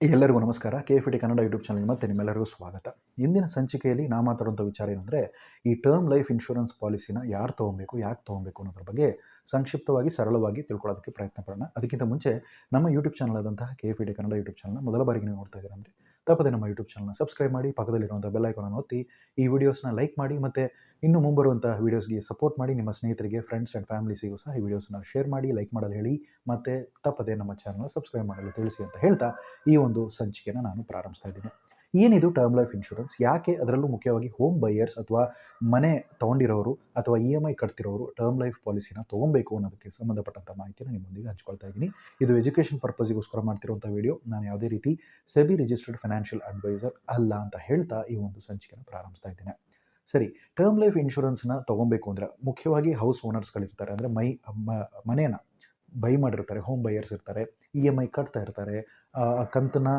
ಎಲ್ಲರಿಗೂ ನಮಸ್ಕಾರ. K F T Kannada YouTube channel ಮತ್ತೆ ನಿಮ್ಮೆಲ್ಲರಿಗೂ ಸ್ವಾಗತ. ಇಂದಿನ ಸಂಚಿಕೆಯಲ್ಲಿ ನಾ ಮಾತಾಡುವಂಥ ವಿಚಾರ ಏನಂದರೆ, ಈ ಟರ್ಮ್ ಲೈಫ್ ಇನ್ಶೂರೆನ್ಸ್ ಪಾಲಿಸಿನ ಯಾರು ತೊಗೊಬೇಕು, ಯಾಕೆ ತೊಗೊಬೇಕು ಅನ್ನೋದ್ರ ಬಗ್ಗೆ ಸಂಕ್ಷಿಪ್ತವಾಗಿ, ಸರಳವಾಗಿ ತಿಳ್ಕೊಳ್ಳೋದಕ್ಕೆ ಪ್ರಯತ್ನ ಪಡೋಣ. ಅದಕ್ಕಿಂತ ಮುಂಚೆ ನಮ್ಮ ಯೂಟ್ಯೂಬ್ ಚಾನಲ್ ಆದಂತಹ K F T Kannada YouTube ಚಾನಲ್ನ ಮೊದಲ ಬಾರಿಗೆ ನೀವು ನೋಡ್ತಾ ಇದ್ದೀರಾ ಅಂದರೆ ತಪ್ಪದೆ ನಮ್ಮ ಯೂಟ್ಯೂಬ್ ಚಾನಲ್ನ ಸಬ್ಸ್ಕ್ರೈಬ್ ಮಾಡಿ, ಪಕ್ಕದಲ್ಲಿರುವಂಥ ಬೆಲ್ ಐಕಾನನ್ನು ಒತ್ತಿ, ಈ ವಿಡಿಯೋಸ್ನ ಲೈಕ್ ಮಾಡಿ ಮತ್ತು ಇನ್ನು ಮುಂಬರುವಂಥ ವೀಡಿಯೋಸ್ಗೆ ಸಪೋರ್ಟ್ ಮಾಡಿ ನಿಮ್ಮ ಸ್ನೇಹಿತರಿಗೆ ಫ್ರೆಂಡ್ಸ್ ಆ್ಯಂಡ್ ಫ್ಯಾಮಿಲೀಸಿಗೂ ಸಹ ಈ ವಿಡಿಯೋಸ್ನ ಶೇರ್ ಮಾಡಿ ಲೈಕ್ ಮಾಡಲು ಹೇಳಿ, ಮತ್ತು ತಪ್ಪದೆ ನಮ್ಮ ಚಾನಲ್ನ ಸಬ್ಸ್ಕ್ರೈಬ್ ಮಾಡಲು ತಿಳಿಸಿ ಅಂತ ಹೇಳ್ತಾ ಈ ಒಂದು ಸಂಚಿಕೆಯನ್ನು ನಾನು ಪ್ರಾರಂಭಿಸ್ತಾ ಇದ್ದೀನಿ. ಏನಿದು ಟರ್ಮ್ ಲೈಫ್ ಇನ್ಶೂರೆನ್ಸ್ ಯಾಕೆ ಅದರಲ್ಲೂ ಮುಖ್ಯವಾಗಿ ಹೋಮ್ ಬೈಯರ್ಸ್ ಅಥವಾ ಮನೆ ತೊಗೊಂಡಿರೋರು ಅಥವಾ ಇ ಎಂ ಐ ಕಟ್ತಿರೋರು ಟರ್ಮ್ ಲೈಫ್ ಪಾಲಿಸಿನ ತೊಗೊಬೇಕು ಅನ್ನೋದಕ್ಕೆ ಸಂಬಂಧಪಟ್ಟಂಥ ಮಾಹಿತಿನ ನಿಮ್ಮೊಂದಿಗೆ ಹಂಚ್ಕೊಳ್ತಾ ಇದ್ದೀನಿ. ಇದು ಎಜುಕೇಷನ್ ಪರ್ಪಸ್ಗೋಸ್ಕರ ಮಾಡ್ತಿರುವಂಥ ವಿಡಿಯೋ ನಾನು ಯಾವುದೇ ರೀತಿ ಸೆಬಿ ರಿಜಿಸ್ಟರ್ಡ್ ಫೈನಾನ್ಷಿಯಲ್ ಅಡ್ವೈಸರ್ ಅಲ್ಲ ಅಂತ ಹೇಳ್ತಾ ಈ ಒಂದು ಸಂಚಿಕೆಯನ್ನು ಪ್ರಾರಂಭಿಸ್ತಾ ಇದ್ದೇನೆ. ಸರಿ ಟರ್ಮ್ ಲೈಫ್ ಇನ್ಶೂರೆನ್ಸ್ನ ತೊಗೊಬೇಕು ಅಂದರೆ ಮುಖ್ಯವಾಗಿ ಹೌಸ್ ಓನರ್ಸ್ಗಳಿರ್ತಾರೆ ಅಂದರೆ ಮೈ ಮನೇನ ಬೈ ಮಾಡಿರ್ತಾರೆ ಹೋಮ್ ಬೈಯರ್ಸ್ ಇರ್ತಾರೆ ಇ ಎಂ ಐ ಕಟ್ತಾ ಇರ್ತಾರೆ ಕಂತನ್ನ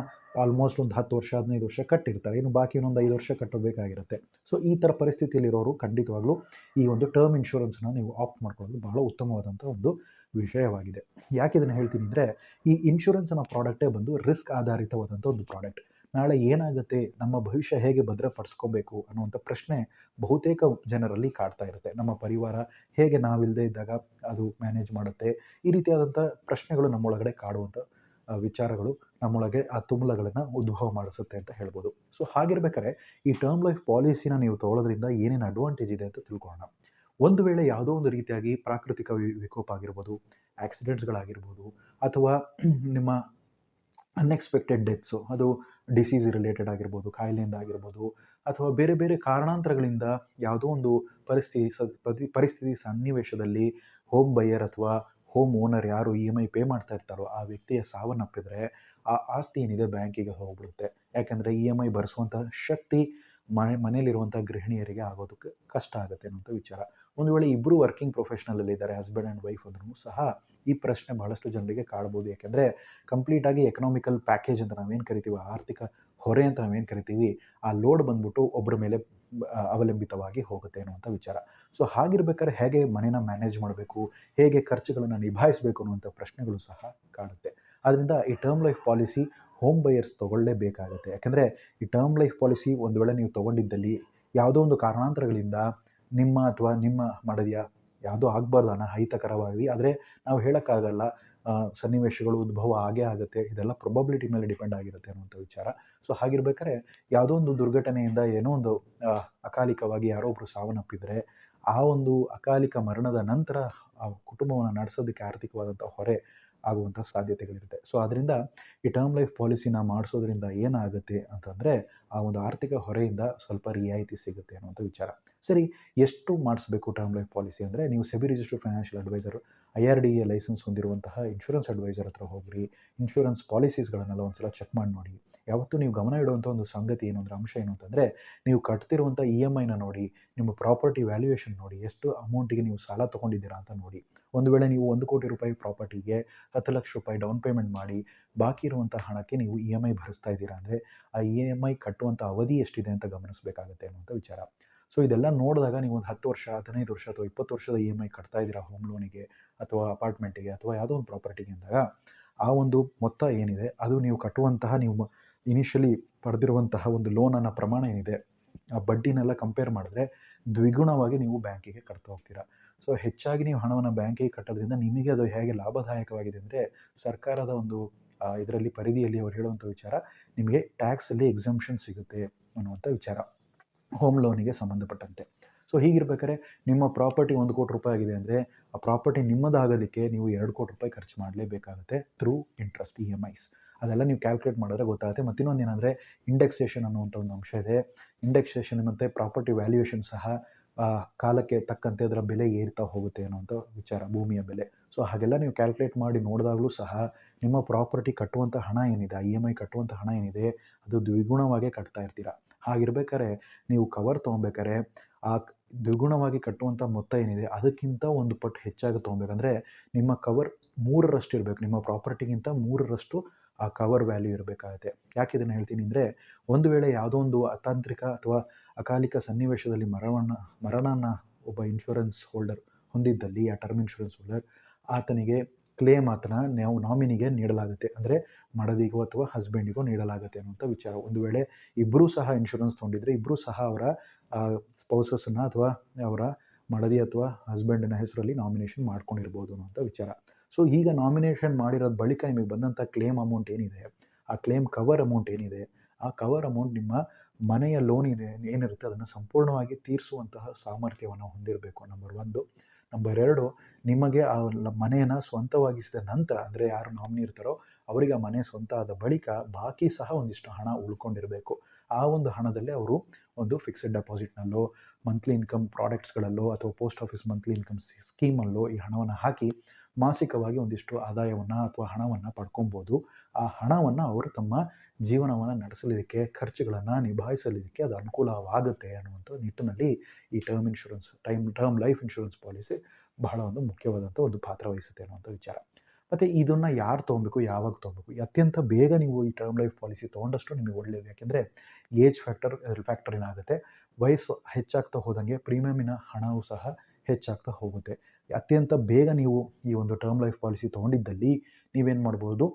ಆಲ್ಮೋಸ್ಟ್ ಒಂದು ಹತ್ತು ವರ್ಷ, ಹದಿನೈದು ವರ್ಷ ಕಟ್ಟಿರ್ತಾರೆ. ಇನ್ನು ಬಾಕಿ ಇನ್ನೊಂದು ಐದು ವರ್ಷ ಕಟ್ಟಬೇಕಾಗಿರುತ್ತೆ. ಸೊ ಈ ಥರ ಪರಿಸ್ಥಿತಿಯಲ್ಲಿರೋರು ಖಂಡಿತವಾಗ್ಲೂ ಈ ಒಂದು ಟರ್ಮ್ ಇನ್ಶೂರೆನ್ಸ್ನ ನೀವು ಆಪ್ಟ್ ಮಾಡ್ಕೊಳ್ಳೋದು ಬಹಳ ಉತ್ತಮವಾದಂಥ ಒಂದು ವಿಷಯವಾಗಿದೆ. ಯಾಕೆ ಇದನ್ನು ಹೇಳ್ತೀನಿ ಅಂದರೆ, ಈ ಇನ್ಶೂರೆನ್ಸ್ ಅನ್ನೋ ಪ್ರಾಡಕ್ಟೇ ಬಂದು ರಿಸ್ಕ್ ಆಧಾರಿತವಾದಂಥ ಒಂದು ಪ್ರಾಡಕ್ಟ್ ನಾಳೆ ಏನಾಗುತ್ತೆ, ನಮ್ಮ ಭವಿಷ್ಯ ಹೇಗೆ ಭದ್ರಪಡಿಸ್ಕೋಬೇಕು ಅನ್ನುವಂಥ ಪ್ರಶ್ನೆ ಬಹುತೇಕ ಜನರಲ್ಲಿ ಕಾಡ್ತಾ ಇರುತ್ತೆ. ನಮ್ಮ ಪರಿವಾರ ಹೇಗೆ ನಾವಿಲ್ಲದೆ ಇದ್ದಾಗ ಅದು ಮ್ಯಾನೇಜ್ ಮಾಡುತ್ತೆ, ಈ ರೀತಿಯಾದಂಥ ಪ್ರಶ್ನೆಗಳು ನಮ್ಮೊಳಗಡೆ ಕಾಡುವಂಥ ವಿಚಾರಗಳು ನಮ್ಮೊಳಗೆ ಆ ತುಂಬಲಗಳನ್ನು ಉದ್ಭವ ಮಾಡಿಸುತ್ತೆ ಅಂತ ಹೇಳ್ಬೋದು. ಸೊ ಹಾಗಿರ್ಬೇಕಾದ್ರೆ ಈ ಟರ್ಮ್ ಲೈಫ್ ಪಾಲಿಸಿನ ನೀವು ತೊಗೊಳೋದ್ರಿಂದ ಏನೇನು ಅಡ್ವಾಂಟೇಜ್ ಇದೆ ಅಂತ ತಿಳ್ಕೊಳ್ಳೋಣ. ಒಂದು ವೇಳೆ ಯಾವುದೋ ಒಂದು ರೀತಿಯಾಗಿ ಪ್ರಾಕೃತಿಕ ವಿಕೋಪ ಆಗಿರ್ಬೋದು ಆಕ್ಸಿಡೆಂಟ್ಸ್ಗಳಾಗಿರ್ಬೋದು ಅಥವಾ ನಿಮ್ಮ ಅನ್ಎಕ್ಸ್ಪೆಕ್ಟೆಡ್ ಡೆತ್ಸು ಅದು ಡಿಸೀಸ್ ರಿಲೇಟೆಡ್ ಆಗಿರ್ಬೋದು, ಕಾಯಿಲೆಯಿಂದ ಆಗಿರ್ಬೋದು, ಅಥವಾ ಬೇರೆ ಬೇರೆ ಕಾರಣಾಂತರಗಳಿಂದ ಯಾವುದೋ ಒಂದು ಪರಿಸ್ಥಿತಿ, ಸ ಪರಿ- ಪರಿಸ್ಥಿತಿ ಸನ್ನಿವೇಶದಲ್ಲಿ ಹೋಮ್ ಬೈಯರ್ ಅಥವಾ ಹೋಮ್ ಓನರ್ ಯಾರು ಇ ಎಂ ಐ ಪೇ ಮಾಡ್ತಾ ಇರ್ತಾರೋ ಆ ವ್ಯಕ್ತಿಯ ಸಾವನ್ನಪ್ಪಿದ್ರೆ ಆ ಆಸ್ತಿ ಏನಿದೆ ಬ್ಯಾಂಕಿಗೆ ಹೋಗ್ಬಿಡುತ್ತೆ. ಯಾಕಂದರೆ ಇ ಎಂ ಐ ಭರಿಸುವಂಥ ಶಕ್ತಿ ಮನೆ, ಮನೆಯಲ್ಲಿರುವಂಥ ಗೃಹಿಣಿಯರಿಗೆ ಆಗೋದಕ್ಕೆ ಕಷ್ಟ ಆಗುತ್ತೆ ಅನ್ನೋಂಥ ವಿಚಾರ. ಒಂದು ವೇಳೆ ಇಬ್ಬರು ವರ್ಕಿಂಗ್ ಪ್ರೊಫೆಷ್ನಲಲ್ಲಿ ಇದ್ದಾರೆ, ಹಸ್ಬೆಂಡ್ ಆ್ಯಂಡ್ ವೈಫ್ ಅಂದ್ರೂ ಸಹ ಈ ಪ್ರಶ್ನೆ ಬಹಳಷ್ಟು ಜನರಿಗೆ ಕಾಡ್ಬೋದು. ಯಾಕೆಂದರೆ ಕಂಪ್ಲೀಟಾಗಿ ಎಕನಾಮಿಕಲ್ ಪ್ಯಾಕೇಜ್ ಅಂತ ನಾವೇನು ಕರಿತೀವಿ, ಆರ್ಥಿಕ ಹೊರೆ ಅಂತ ನಾವೇನು ಕರಿತೀವಿ, ಆ ಲೋಡ್ ಬಂದ್ಬಿಟ್ಟು ಒಬ್ಬರ ಮೇಲೆ ಅವಲಂಬಿತವಾಗಿ ಹೋಗುತ್ತೆ ಅನ್ನುವಂಥ ವಿಚಾರ. ಸೊ ಹಾಗಿರ್ಬೇಕಾದ್ರೆ ಹೇಗೆ ಮನೇನ ಮ್ಯಾನೇಜ್ ಮಾಡಬೇಕು, ಹೇಗೆ ಖರ್ಚುಗಳನ್ನು ನಿಭಾಯಿಸಬೇಕು ಅನ್ನುವಂಥ ಪ್ರಶ್ನೆಗಳು ಸಹ ಕಾಣುತ್ತೆ. ಆದ್ದರಿಂದ ಈ term life policy home buyers ತೊಗೊಳ್ಳೇಬೇಕಾಗುತ್ತೆ. ಯಾಕೆಂದರೆ ಈ ಟರ್ಮ್ ಲೈಫ್ ಪಾಲಿಸಿ ಒಂದು ವೇಳೆ ನೀವು ತೊಗೊಂಡಿದ್ದಲ್ಲಿ ಯಾವುದೋ ಒಂದು ಕಾರಣಾಂತರಗಳಿಂದ ನಿಮ್ಮ ಅಥವಾ ನಿಮ್ಮ ಮಡದಿಯ ಯಾವುದೋ ಆಗಬಾರ್ದು ಅನಹಿತಕರವಾಗಿ ಆದರೆ ನಾವು ಹೇಳೋಕ್ಕಾಗಲ್ಲ. ಸನ್ನಿವೇಶಗಳು ಉದ್ಭವ ಆಗೇ ಆಗುತ್ತೆ. ಇದೆಲ್ಲ ಪ್ರೊಬಬಿಲಿಟಿ ಮೇಲೆ ಡಿಪೆಂಡ್ ಆಗಿರುತ್ತೆ ಅನ್ನುವಂಥ ವಿಚಾರ. ಸೊ ಹಾಗಿರ್ಬೇಕಾದ್ರೆ ಯಾವುದೋ ಒಂದು ದುರ್ಘಟನೆಯಿಂದ ಏನೋ ಒಂದು ಅಕಾಲಿಕವಾಗಿ ಯಾರೋ ಒಬ್ಬರು ಸಾವನ್ನಪ್ಪಿದರೆ, ಆ ಒಂದು ಅಕಾಲಿಕ ಮರಣದ ನಂತರ ಆ ಕುಟುಂಬವನ್ನು ನಡೆಸೋದಕ್ಕೆ ಆರ್ಥಿಕವಾದಂಥ ಹೊರೆ ಆಗುವಂಥ ಸಾಧ್ಯತೆಗಳಿರುತ್ತೆ. ಸೊ ಅದರಿಂದ ಈ ಟರ್ಮ್ ಲೈಫ್ ಪಾಲಿಸಿನ ಮಾಡಿಸೋದ್ರಿಂದ ಏನಾಗುತ್ತೆ ಅಂತಂದರೆ ಆ ಒಂದು ಆರ್ಥಿಕ ಹೊರೆಯಿಂದ ಸ್ವಲ್ಪ ರಿಯಾಯಿತಿ ಸಿಗುತ್ತೆ ಅನ್ನುವಂಥ ವಿಚಾರ. ಸರಿ, ಎಷ್ಟು ಮಾಡಿಸ್ಬೇಕು ಟರ್ಮ್ ಲೈಫ್ ಪಾಲಿಸಿ ಅಂದರೆ ನೀವು SEBI registered financial adviser I R D A licence ಹೊಂದಿರುವಂತಹ ಇನ್ಶೂರೆನ್ಸ್ ಅಡ್ವೈಸರ್ ಹತ್ರ ಹೋಗ್ರಿ ಇನ್ಶೂರೆನ್ಸ್ ಪಾಲಿಸೀಸ್ಗಳನ್ನೆಲ್ಲ ಒಂದ್ಸಲ ಚೆಕ್ ಮಾಡಿ ನೋಡಿ. ಯಾವತ್ತೂ ನೀವು ಗಮನ ಇಡುವಂಥ ಒಂದು ಸಂಗತಿ ಏನು ಅಂದರೆ ಅಂಶ ಏನು ಅಂತಂದರೆ, ನೀವು ಕಟ್ತಿರುವಂಥ ಇ ಎಂ ಐನ ನೋಡಿ, ನಿಮ್ಮ ಪ್ರಾಪರ್ಟಿ ವ್ಯಾಲ್ಯೂಯೇಷನ್ ನೋಡಿ, ಎಷ್ಟು ಅಮೌಂಟಿಗೆ ನೀವು ಸಾಲ ತೊಗೊಂಡಿದ್ದೀರಾ ಅಂತ ನೋಡಿ. ಒಂದು ವೇಳೆ ನೀವು ಒಂದು ಕೋಟಿ ರೂಪಾಯಿ ಪ್ರಾಪರ್ಟಿಗೆ ಹತ್ತು ಲಕ್ಷ ರೂಪಾಯಿ ಡೌನ್ ಪೇಮೆಂಟ್ ಮಾಡಿ, ಬಾಕಿ ಇರುವಂಥ ಹಣಕ್ಕೆ ನೀವು ಇ ಎಂ ಐ ಭರಿಸ್ತಾ ಇದ್ದೀರಾ ಅಂದರೆ, ಆ ಇ ಎಂ ಐ ಕಟ್ಟುವಂಥ ಅವಧಿ ಎಷ್ಟಿದೆ ಅಂತ ಗಮನಿಸಬೇಕಾಗುತ್ತೆ ಅನ್ನುವಂಥ ವಿಚಾರ. ಸೊ ಇದೆಲ್ಲ ನೋಡಿದಾಗ ನೀವು ಒಂದು ಹತ್ತು ವರ್ಷ, ಹದಿನೈದು ವರ್ಷ ಅಥವಾ ಇಪ್ಪತ್ತು ವರ್ಷದ ಇ ಎಂ ಐ ಕಟ್ತಾ ಇದ್ದೀರಾ ಹೋಮ್ ಲೋನಿಗೆ ಅಥವಾ ಅಪಾರ್ಟ್ಮೆಂಟಿಗೆ ಅಥವಾ ಯಾವುದೋ ಒಂದು ಪ್ರಾಪರ್ಟಿಗೆ ಅಂದಾಗ, ಆ ಒಂದು ಮೊತ್ತ ಏನಿದೆ, ಅದು ನೀವು ಕಟ್ಟುವಂತಹ ನೀವು ಇನಿಷಿಯಲಿ ಪಡೆದಿರುವಂತಹ ಒಂದು ಲೋನನ್ನ ಪ್ರಮಾಣ ಏನಿದೆ, ಆ ಬಡ್ಡಿನೆಲ್ಲ ಕಂಪೇರ್ ಮಾಡಿದ್ರೆ ದ್ವಿಗುಣವಾಗಿ ನೀವು ಬ್ಯಾಂಕಿಗೆ ಕಟ್ತಾ ಹೋಗ್ತೀರಾ. ಸೊ ಹೆಚ್ಚಾಗಿ ನೀವು ಹಣವನ್ನು ಬ್ಯಾಂಕಿಗೆ ಕಟ್ಟೋದ್ರಿಂದ ನಿಮಗೆ ಅದು ಹೇಗೆ ಲಾಭದಾಯಕವಾಗಿದೆ ಅಂದರೆ ಸರ್ಕಾರದ ಒಂದು ಇದರಲ್ಲಿ ಪರಿಧಿಯಲ್ಲಿ ಅವ್ರು ಹೇಳುವಂಥ ವಿಚಾರ, ನಿಮಗೆ ಟ್ಯಾಕ್ಸಲ್ಲಿ ಎಕ್ಸಂಪ್ಷನ್ ಸಿಗುತ್ತೆ ಅನ್ನುವಂಥ ವಿಚಾರ ಹೋಮ್ ಲೋನಿಗೆ ಸಂಬಂಧಪಟ್ಟಂತೆ. ಸೊ ಹೀಗಿರ್ಬೇಕಾದ್ರೆ ನಿಮ್ಮ ಪ್ರಾಪರ್ಟಿ ಒಂದು ಕೋಟಿ ರೂಪಾಯಿ ಆಗಿದೆ ಅಂದರೆ ಆ ಪ್ರಾಪರ್ಟಿ ನಿಮ್ಮದಾಗೋದಕ್ಕೆ ನೀವು ಎರಡು ಕೋಟಿ ರೂಪಾಯಿ ಖರ್ಚು ಮಾಡಲೇಬೇಕಾಗುತ್ತೆ through interest E M Is ಅದೆಲ್ಲ ನೀವು ಕ್ಯಾಲ್ಕುಲೇಟ್ ಮಾಡಿದ್ರೆ ಗೊತ್ತಾಗುತ್ತೆ. ಮತ್ತು ಇನ್ನೊಂದು ಏನಂದರೆ ಇಂಡೆಕ್ಸೇಷನ್ ಅನ್ನುವಂಥ ಒಂದು ಅಂಶ ಇದೆ. ಇಂಡೆಕ್ಸೇಷನ್ ಮತ್ತು ಪ್ರಾಪರ್ಟಿ ವ್ಯಾಲ್ಯೂಯೇಷನ್ ಸಹ ಕಾಲಕ್ಕೆ ತಕ್ಕಂತೆ ಅದರ ಬೆಲೆ ಏರ್ತಾ ಹೋಗುತ್ತೆ ಅನ್ನೋಂಥ ವಿಚಾರ, ಭೂಮಿಯ ಬೆಲೆ. ಸೊ ಹಾಗೆಲ್ಲ ನೀವು ಕ್ಯಾಲ್ಕುಲೇಟ್ ಮಾಡಿ ನೋಡಿದಾಗಲೂ ಸಹ ನಿಮ್ಮ ಪ್ರಾಪರ್ಟಿ ಕಟ್ಟುವಂಥ ಹಣ ಏನಿದೆ ಇ ಎಂ ಐ ಕಟ್ಟುವಂಥ ಹಣ ಏನಿದೆ, ಅದು ದ್ವಿಗುಣವಾಗೇ ಕಟ್ತಾ ಇರ್ತೀರ? ಹಾಗಿರ್ಬೇಕಾದ್ರೆ ನೀವು ಕವರ್ ತೊಗೊಬೇಕಾರೆ ಆ ದ್ವಿಗುಣವಾಗಿ ಕಟ್ಟುವಂಥ ಮೊತ್ತ ಏನಿದೆ, ಅದಕ್ಕಿಂತ ಒಂದು ಪಟ್ಟು ಹೆಚ್ಚಾಗಿ ತೊಗೊಬೇಕಂದ್ರೆ ನಿಮ್ಮ ಕವರ್ ಮೂರರಷ್ಟು ಇರಬೇಕು ನಿಮ್ಮ ಪ್ರಾಪರ್ಟಿಗಿಂತ ಮೂರರಷ್ಟು ಆ ಕವರ್ ವ್ಯಾಲ್ಯೂ ಇರಬೇಕಾಗುತ್ತೆ. ಯಾಕೆ ಇದನ್ನು ಹೇಳ್ತೀನಿ ಅಂದರೆ, ಒಂದು ವೇಳೆ ಯಾವುದೋ ಒಂದು ಅತಾಂತ್ರಿಕ ಅಥವಾ ಅಕಾಲಿಕ ಸನ್ನಿವೇಶದಲ್ಲಿ ಮರಣ ಮರಣನ ಒಬ್ಬ ಇನ್ಶೂರೆನ್ಸ್ ಹೋಲ್ಡರ್ ಹೊಂದಿದ್ದಲ್ಲಿ, ಆ ಟರ್ಮ್ ಇನ್ಶೂರೆನ್ಸ್ ಹೋಲ್ಡರ್ ಆತನಿಗೆ ಕ್ಲೇಮ್ ಆತನ ನಾವು ನಾಮಿನಿಗೆ ನೀಡಲಾಗುತ್ತೆ. ಅಂದರೆ ಮಡದಿಗೋ ಅಥವಾ ಹಸ್ಬೆಂಡಿಗೋ ನೀಡಲಾಗುತ್ತೆ ಅನ್ನುವಂಥ ವಿಚಾರ. ಒಂದು ವೇಳೆ ಇಬ್ಬರೂ ಸಹ ಇನ್ಶೂರೆನ್ಸ್ ತೊಗೊಂಡಿದ್ರೆ ಇಬ್ಬರೂ ಸಹ ಅವರ ಸ್ಪೌಸಸ್ಸನ್ನು ಅಥವಾ ಅವರ ಮಡದಿ ಅಥವಾ ಹಸ್ಬೆಂಡಿನ ಹೆಸರಲ್ಲಿ ನಾಮಿನೇಷನ್ ಮಾಡ್ಕೊಂಡಿರ್ಬೋದು ಅನ್ನುವಂಥ ವಿಚಾರ. ಸೊ ಈಗ ನಾಮಿನೇಷನ್ ಮಾಡಿರೋದು ಬಳಿಕ ನಿಮಗೆ ಬಂದಂಥ ಕ್ಲೇಮ್ ಅಮೌಂಟ್ ಏನಿದೆ? ಆ ಕ್ಲೇಮ್ ಕವರ್ ಅಮೌಂಟ್ ಏನಿದೆ? ಆ ಕವರ್ ಅಮೌಂಟ್ ನಿಮ್ಮ ಮನೆಯ ಲೋನ್ ಇದೆ ಏನಿರುತ್ತೆ? ಅದನ್ನು ಸಂಪೂರ್ಣವಾಗಿ ತೀರಿಸುವಂತಹ ಸಾಮರ್ಥ್ಯವನ್ನು ಹೊಂದಿರಬೇಕು. ನಂಬರ್ ಒಂದು. ನಂಬರ್ ಎರಡು, ನಿಮಗೆ ಆ ಮನೆಯನ್ನು ಸ್ವಂತವಾಗಿಸಿದ ನಂತರ, ಅಂದರೆ ಯಾರು ನಾಮಿನಿ ಇರ್ತಾರೋ, ಅವರಿಗೆ ಆ ಮನೆ ಸ್ವಂತ ಆದ ಬಳಿಕ ಬಾಕಿ ಸಹ ಒಂದಿಷ್ಟು ಹಣ ಉಳ್ಕೊಂಡಿರಬೇಕು. ಆ ಒಂದು ಹಣದಲ್ಲಿ ಅವರು ಒಂದು ಫಿಕ್ಸೆಡ್ ಡೆಪಾಸಿಟ್ನಲ್ಲೋ ಮಂತ್ಲಿ ಇನ್ಕಮ್ ಪ್ರಾಡಕ್ಟ್ಸ್ಗಳಲ್ಲೋ ಅಥವಾ ಪೋಸ್ಟ್ ಆಫೀಸ್ ಮಂತ್ಲಿ ಇನ್ಕಮ್ ಸ್ಕೀಮಲ್ಲೋ ಈ ಹಣವನ್ನು ಹಾಕಿ ಮಾಸಿಕವಾಗಿ ಒಂದಿಷ್ಟು ಆದಾಯವನ್ನು ಅಥವಾ ಹಣವನ್ನು ಪಡ್ಕೊಬೋದು. ಆ ಹಣವನ್ನು ಅವರು ತಮ್ಮ ಜೀವನವನ್ನು ನಡೆಸಲಿಕ್ಕೆ, ಖರ್ಚುಗಳನ್ನು ನಿಭಾಯಿಸಲಿಕ್ಕೆ ಅದು ಅನುಕೂಲವಾಗುತ್ತೆ ಅನ್ನುವಂಥ ನಿಟ್ಟಿನಲ್ಲಿ ಈ term insurance time term life insurance policy ಬಹಳ ಒಂದು ಮುಖ್ಯವಾದಂಥ ಒಂದು ಪಾತ್ರ ವಹಿಸುತ್ತೆ ಅನ್ನುವಂಥ ವಿಚಾರ. ಮತ್ತು ಇದನ್ನು ಯಾರು ತೊಗೊಬೇಕು, ಯಾವಾಗ ತೊಗೊಬೇಕು? ಅತ್ಯಂತ ಬೇಗ ನೀವು ಈ ಟರ್ಮ್ ಲೈಫ್ ಪಾಲಿಸಿ ತೊಗೊಂಡಷ್ಟು ನಿಮಗೆ ಒಳ್ಳೆಯದು ಯಾಕೆಂದರೆ ಏಜ್ ಫ್ಯಾಕ್ಟರ್ ಫ್ಯಾಕ್ಟರ್ ಏನಾಗುತ್ತೆ? ವಯಸ್ಸು ಹೆಚ್ಚಾಗ್ತಾ ಹೋದಂಗೆ ಪ್ರೀಮಿಯಮಿನ ಹಣವೂ ಸಹ ಹೆಚ್ಚಾಗ್ತಾ ಹೋಗುತ್ತೆ. ಅತ್ಯಂತ ಬೇಗ ನೀವು ಈ ಒಂದು ಟರ್ಮ್ ಲೈಫ್ ಪಾಲಿಸಿ ತೊಗೊಂಡಿದ್ದಲ್ಲಿ ನೀವೇನು ಮಾಡ್ಬೋದು?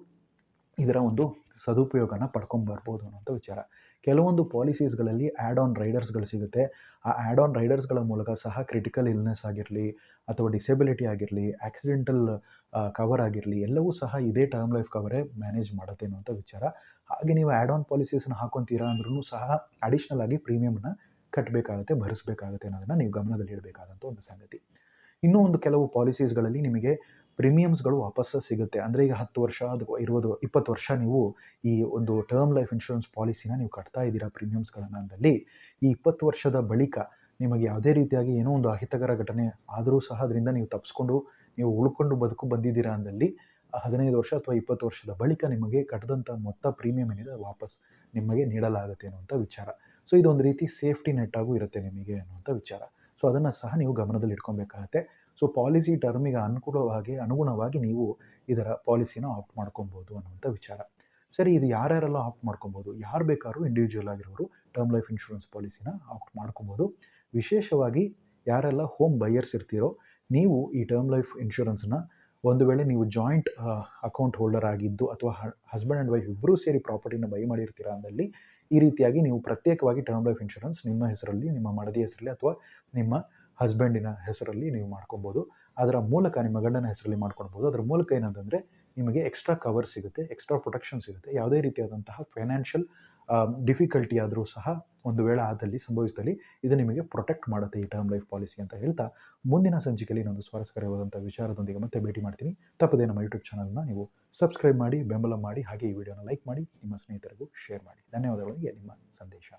ಇದರ ಒಂದು ಸದುಪಯೋಗನ ಪಡ್ಕೊಂಬರ್ಬೋದು ಅನ್ನೋಂಥ ವಿಚಾರ. ಕೆಲವೊಂದು ಪಾಲಿಸೀಸ್ಗಳಲ್ಲಿ ಆ್ಯಡ್ ಆನ್ ರೈಡರ್ಸ್ಗಳು ಸಿಗುತ್ತೆ. ಆ ಆ್ಯಡ್ ಆನ್ ರೈಡರ್ಸ್ಗಳ ಮೂಲಕ ಸಹ ಕ್ರಿಟಿಕಲ್ ಇಲ್ನೆಸ್ ಆಗಿರಲಿ ಅಥವಾ ಡಿಸೆಬಿಲಿಟಿ ಆಗಿರಲಿ ಆಕ್ಸಿಡೆಂಟಲ್ ಕವರ್ ಆಗಿರಲಿ ಎಲ್ಲವೂ ಸಹ ಇದೇ ಟರ್ಮ್ ಲೈಫ್ ಕವರೇ ಮ್ಯಾನೇಜ್ ಮಾಡುತ್ತೆ ಅನ್ನೋಂಥ ವಿಚಾರ. ಹಾಗೆ ನೀವು ಆ್ಯಡ್ ಆನ್ ಪಾಲಿಸೀಸ್ನ ಹಾಕೊತೀರಾ ಅಂದ್ರೂ ಸಹ ಅಡಿಷ್ನಲ್ ಆಗಿ ಪ್ರೀಮಿಯಮ್ನ ಕಟ್ಟಬೇಕಾಗುತ್ತೆ ಭರಿಸಬೇಕಾಗುತ್ತೆ ಅನ್ನೋದನ್ನು ನೀವು ಗಮನದಲ್ಲಿ ಇಡಬೇಕಾದಂಥ ಒಂದು ಸಂಗತಿ. ಇನ್ನೂ ಒಂದು ಕೆಲವು ಪಾಲಿಸೀಸ್ಗಳಲ್ಲಿ ನಿಮಗೆ ಪ್ರೀಮಿಯಮ್ಸ್ಗಳು ವಾಪಸ್ ಸಿಗುತ್ತೆ. ಅಂದರೆ ಈಗ ಹತ್ತು ವರ್ಷ, ಅದು ಇರುವುದು ಇಪ್ಪತ್ತು ವರ್ಷ ನೀವು ಈ ಒಂದು ಟರ್ಮ್ ಲೈಫ್ ಇನ್ಶೂರೆನ್ಸ್ ಪಾಲಿಸಿನ ನೀವು ಕಟ್ತಾ ಇದ್ದೀರಾ ಪ್ರೀಮಿಯಮ್ಸ್ಗಳನ್ನು ಅಂದಲ್ಲಿ, ಈ ಇಪ್ಪತ್ತು ವರ್ಷದ ಬಳಿಕ ನಿಮಗೆ ಯಾವುದೇ ರೀತಿಯಾಗಿ ಏನೋ ಒಂದು ಅಹಿತಕರ ಘಟನೆ ಆದರೂ ಸಹ ಅದರಿಂದ ನೀವು ತಪ್ಪಿಸ್ಕೊಂಡು ನೀವು ಉಳ್ಕೊಂಡು ಬದುಕು ಬಂದಿದ್ದೀರಾ ಅಂದಲ್ಲಿ ಹದಿನೈದು ವರ್ಷ ಅಥವಾ ಇಪ್ಪತ್ತು ವರ್ಷದ ಬಳಿಕ ನಿಮಗೆ ಕಟ್ಟದಂಥ ಮೊತ್ತ ಪ್ರೀಮಿಯಂ ಏನಿದೆ ವಾಪಸ್ ನಿಮಗೆ ನೀಡಲಾಗುತ್ತೆ ಅನ್ನುವಂಥ ವಿಚಾರ. ಸೊ, ಇದೊಂದು ರೀತಿ ಸೇಫ್ಟಿ ನೆಟ್ಟಾಗೂ ಇರುತ್ತೆ ನಿಮಗೆ ಅನ್ನುವಂಥ ವಿಚಾರ. ಸೊ ಅದನ್ನು ಸಹ ನೀವು ಗಮನದಲ್ಲಿ ಇಟ್ಕೊಬೇಕಾಗತ್ತೆ ಸೊ ಪಾಲಿಸಿ ಟರ್ಮಿಗೆ ಅನುಕೂಲವಾಗಿ, ಅನುಗುಣವಾಗಿ ನೀವು ಇದರ ಪಾಲಿಸಿನ ಆಪ್ಟ್ ಮಾಡ್ಕೊಬೋದು ಅನ್ನುವಂಥ ವಿಚಾರ. ಸರಿ, ಇದು ಯಾರ್ಯಾರೆಲ್ಲ ಆಪ್ಟ್ ಮಾಡ್ಕೊಬೋದು? ಯಾರು ಬೇಕಾದ್ರೂ ಇಂಡಿವಿಜುವಲ್ ಆಗಿರೋರು ಟರ್ಮ್ ಲೈಫ್ ಇನ್ಶೂರೆನ್ಸ್ ಪಾಲಿಸಿನ ಆಪ್ಟ್ ಮಾಡ್ಕೊಬೋದು. ವಿಶೇಷವಾಗಿ ಯಾರೆಲ್ಲ ಹೋಮ್ ಬೈಯರ್ಸ್ ಇರ್ತೀರೋ, ನೀವು ಈ ಟರ್ಮ್ ಲೈಫ್ ಇನ್ಶೂರೆನ್ಸ್ನ ಒಂದು ವೇಳೆ ನೀವು ಜಾಯಿಂಟ್ ಅಕೌಂಟ್ ಹೋಲ್ಡರ್ ಆಗಿದ್ದು ಅಥವಾ ಹಸ್ಬೆಂಡ್ ಆ್ಯಂಡ್ ವೈಫ್ ಇಬ್ಬರೂ ಸೇರಿ ಪ್ರಾಪರ್ಟಿನ ಬೈ ಮಾಡಿರ್ತೀರ ಅಂದಲ್ಲಿ ಈ ರೀತಿಯಾಗಿ ನೀವು ಪ್ರತ್ಯೇಕವಾಗಿ ಟರ್ಮ್ ಲೈಫ್ ಇನ್ಶೂರೆನ್ಸ್ ನಿಮ್ಮ ಹೆಸರಲ್ಲಿ, ನಿಮ್ಮ ಮಡದಿ ಹೆಸರಲ್ಲಿ ಅಥವಾ ನಿಮ್ಮ ಹಸ್ಬೆಂಡಿನ ಹೆಸರಲ್ಲಿ ನೀವು ಮಾಡ್ಕೊಬೋದು. ಅದರ ಮೂಲಕ ನಿಮ್ಮ ಗಂಡನ ಹೆಸರಲ್ಲಿ ಮಾಡ್ಕೊಳ್ಬೋದು ಅದರ ಮೂಲಕ ಏನಂತಂದರೆ ನಿಮಗೆ ಎಕ್ಸ್ಟ್ರಾ ಕವರ್ ಸಿಗುತ್ತೆ ಎಕ್ಸ್ಟ್ರಾ ಪ್ರೊಟೆಕ್ಷನ್ ಸಿಗುತ್ತೆ. ಯಾವುದೇ ರೀತಿಯಾದಂತಹ ಫೈನಾನ್ಷಿಯಲ್ ಡಿಫಿಕಲ್ಟಿ ಆದರೂ ಸಹ ಒಂದು ವೇಳೆ ಆದಲ್ಲಿ ಸಂಭವಿಸಿದಲ್ಲಿ ಇದು ನಿಮಗೆ ಪ್ರೊಟೆಕ್ಟ್ ಮಾಡುತ್ತೆ ಈ ಟರ್ಮ್ ಲೈಫ್ ಪಾಲಿಸಿ ಅಂತ ಹೇಳ್ತಾ ಮುಂದಿನ ಸಂಚಿಕೆಯಲ್ಲಿ ಇನ್ನೊಂದು ಸ್ವಾರಸ್ಯಕರವಾದಂಥ ವಿಚಾರದೊಂದಿಗೆ ಮತ್ತೆ ಭೇಟಿ ಮಾಡ್ತೀನಿ. ತಪ್ಪದೇ ನಮ್ಮ ಯೂಟ್ಯೂಬ್ ಚಾನಲ್ನ ನೀವು ಸಬ್ಸ್ಕ್ರೈಬ್ ಮಾಡಿ, ಬೆಂಬಲ ಮಾಡಿ, ಹಾಗೆ ಈ ವಿಡಿಯೋನ ಲೈಕ್ ಮಾಡಿ, ನಿಮ್ಮ ಸ್ನೇಹಿತರಿಗೂ ಶೇರ್ ಮಾಡಿ. ಧನ್ಯವಾದಗಳಿಗೆ ನಿಮ್ಮ ಸಂದೇಶ.